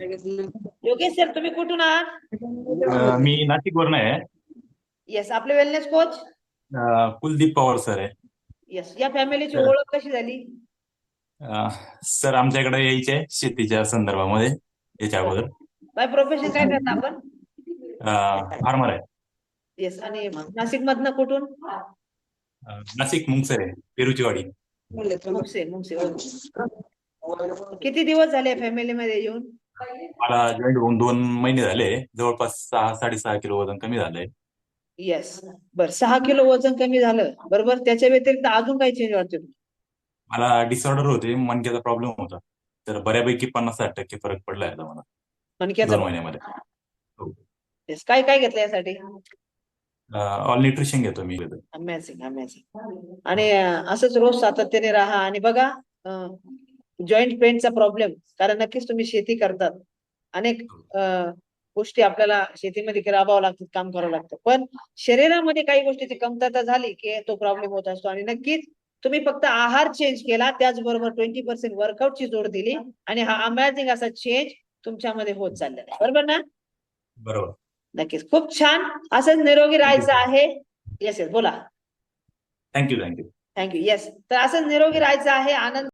Yogesh sir तुम्ही कुठून आहात? अ, मी नाशिकवरून आहे. येस आपले वेलनेस कोच अ, कुलदीप पवार सर आहे. येस या फॅमिलीची ओळख कशी झाली? अ, सर आमच्याकडे यायचे शेतीच्या संदर्भामध्ये याच्या अगोदर. बाय प्रोफेशन काय करता आपण? फार्मर आहे. येस आणि नाशिक मधनं कुठून? अ, नाशिक मुंगसर आहे पेरूचीवाडी. मुंगसे मुंगसे ओके. किती दिवस झाले फॅमिली मध्ये येऊन? मला जॉईन होऊन दोन महिने झाले. जवळपास सहा साडेसहा किलो वजन कमी झालंय. येस बर सहा किलो वजन कमी झालं. बरोबर? त्याच्या व्यतिरिक्त अजून काही चेंज वाटते मला डिसऑर्डर होते मणक्याचा प्रॉब्लेम होता. तर बऱ्यापैकी पन्नास साठ टक्के फरक पडलाय आता मला. दोन मणक्याचा महिन्यामध्ये येस काय काय घेतलं यासाठी? ऑल न्यूट्रिशन घेतो मी. अमेझिंग अमेझिंग आणि अं, असंच रोज सातत्याने राहा आणि बघा जॉईंट पेनचा प्रॉब्लेम कारण नक्कीच तुम्ही शेती करतात. अनेक अं, गोष्टी आपल्याला शेतीमध्ये राबावं लागतात काम करावं लागतं. पण शरीरामध्ये काही गोष्टीची कमतरता झाली की तो प्रॉब्लेम होत असतो आणि नक्कीच तुम्ही फक्त आहार चेंज केला त्याचबरोबर ट्वेंटी पर्सेंट वर्कआउटची जोड दिली आणि हा अमेझिंग असा चेंज तुमच्यामध्ये होत चाललेला आहे. बरोबर ना? बरोबर. नक्कीच. खूप छान. असंच निरोगी राहायचं आहे. येस येस बोला. Thank you thank you thank you yes तर असंच निरोगी राहायचं आहे. आनंद